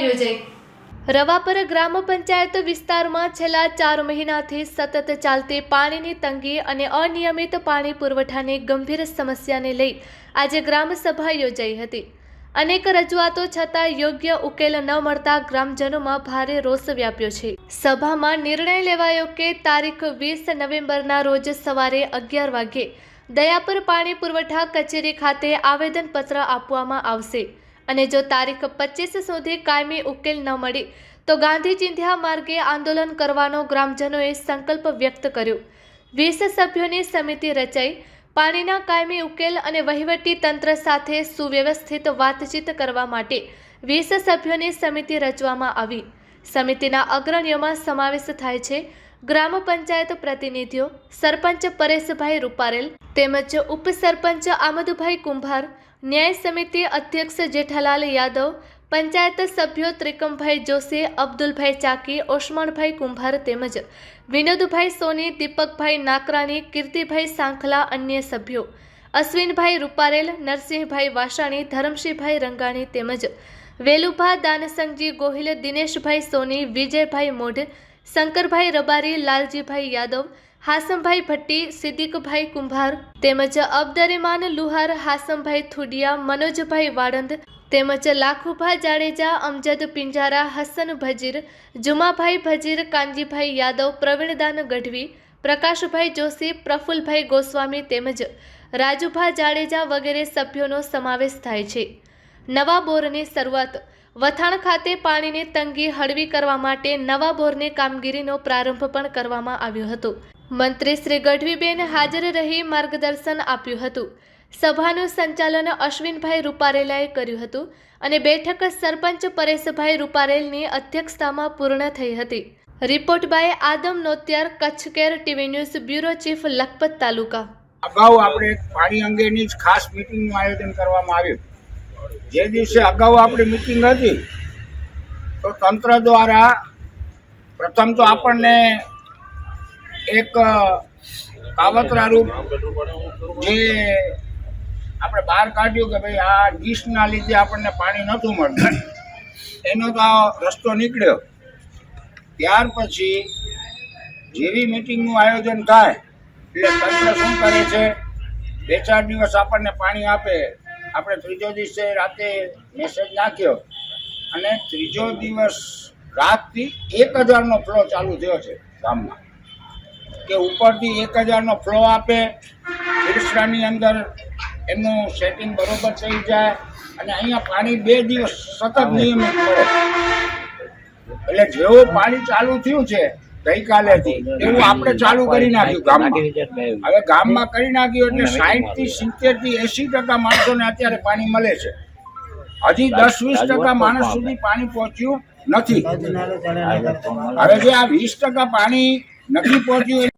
યોજાઈ. રવાપર ગ્રામ પંચાયત વિસ્તારમાં છેલ્લા ચાર મહિનાથી સતત ચાલતી પાણીની તંગી અને અનિયમિત પાણી પુરવઠાની ગંભીર સમસ્યાને લઈ આજે ગ્રામસભા યોજાઈ હતી. અનેક રજૂઆતો છતાં યોગ્ય ઉકેલ ન મળતા ગ્રામજનોમાં ભારે રોષ વ્યાપ્યો છે. સભામાં નિર્ણય લેવાયો કે તારીખ વીસ નવેમ્બરના રોજ સવારે અગિયાર વાગ્યે દયાપર પાણી પુરવઠા કચેરી ખાતે આવેદનપત્ર આપવામાં આવશે. અને જો તારીખ પચીસ સુધી કાયમી ઉકેલ ન મળી, તો ગાંધી ચિંધ્યા માર્ગે આંદોલન કરવાનો ગ્રામજનોએ સંકલ્પ વ્યક્ત કર્યો. વીસ સભ્યોની સમિતિ રચાઈ, પાણીના કાયમી ઉકેલ અને વહીવટી તંત્ર સાથે સુવ્યવસ્થિત વાતચીત કરવા માટે વીસ સભ્યોની સમિતિ રચવામાં આવી. સમિતિના અગ્રણીઓમાં સમાવેશ થાય છે ગ્રામ પંચાયત પ્રતિનિધિઓ, સરપંચ પરેશભાઈ રૂપારેલ તેમજ ઉપસરપંચ આમદભાઈ કુંભાર ન્યાય સમિતિ અધ્યક્ષ જેઠાલાલ યાદવ પંચાયત સભ્યો ત્રિકમભાઈ જોશી અબ્દુલભાઈ ચાકી ઓસમણભાઈ કુંભાર તેમજ વિનોદભાઈ સોની દીપકભાઈ નાકરાણી કીર્તિભાઈ સાંખલા અન્ય સભ્યો અશ્વિનભાઈ રૂપારેલ નરસિંહભાઈ વાસાણી ધરમસિંહભાઈ રંગાણી તેમજ વેલુભા દાનસંગજી ગોહિલ દિનેશભાઈ સોની વિજયભાઈ મોઢ શંકરભાઈ રબારી લાલજીભાઈ યાદવ હાસમભાઈ ભટ્ટી, સિદ્દીકભાઈ કુંભાર તેમજ અબદરીમાન લુહાર, હાસમભાઈ થુડિયા, મનોજભાઈ વાળંદ તેમજ લાખુભા જાડેજા, અમજદ પિંજારા, હસન ભજીર, જુમાભાઈ ભજીર, કાનજીભાઈ યાદવ, પ્રવીણદાન ગઢવી, પ્રકાશભાઈ જોશી, પ્રફુલભાઈ ગોસ્વામી તેમજ રાજુભા જાડેજા વગેરે સભ્યોનો સમાવેશ થાય છે. નવા બોરની શરૂઆત વથાણ ખાતે પાણીની તંગી હળવી કરવા માટે નવા બોરની કામગીરીનો પ્રારંભ પણ કરવામાં આવ્યો હતો. મંત્રી શ્રી ગઢવીબેન હાજર રહી માર્ગદર્શન આપ્યું હતું. સભાનું સંચાલન અશ્વિનભાઈ રૂપારેલાએ કર્યું હતું અને બેઠક સરપંચ પરેશભાઈ રૂપારેલની અધ્યક્ષતામાં પૂર્ણ થઈ હતી. Report by Adam Notyar Kutch care TV news, bureau chief, Lakhpat taluka. અગાઉ આપણે પાણી અંગેની જ ખાસ મિટિંગનું આયોજન કરવામાં આવ્યું. જે દિવસે અગાઉ આપણી મિટિંગ હતી, તો તંત્ર દ્વારા, પ્રથમ તો આપણને એક કાવતરા રૂપ જે આપણે બહાર કાઢ્યું કે ભાઈ આ ડીશના લીધે આપણને પાણી નહોતું મળતું. એનો તો રસ્તો નીકળ્યો. ત્યાર પછી જેવી મિટિંગનું આયોજન થાય, એટલે તંત્ર શું કરે છે? બે ચાર દિવસ આપણને પાણી આપે. આપણે ત્રીજો દિવસે રાતે મેસેજ નાખ્યો. અને ત્રીજો દિવસ રાતથી એક હજારનો ફ્લો ચાલુ થયો છે ગામમાં. કે ઉપરથી એક હજારનો ફ્લો આપે રિક્ષાની અંદર એમનું સેટિંગ બરોબર થઈ જાય અને અહીંયા પાણી બે દિવસ સતત નિયમિત મળે એટલે જેવું પાણી ચાલુ થયું છે ગઈકાલેથી એવું આપણે ચાલુ કરી નાખ્યું ગામમાં. હવે ગામમાં કરી નાખ્યું એટલે સાહીઠથી સિત્તેરથી એસી ટકા માણસોને અત્યારે પાણી મળે છે. હજી દસ વીસ ટકા માણસ સુધી પાણી પહોંચ્યું નથી. હવે જે આ વીસ ટકા પાણી નથી પહોંચ્યું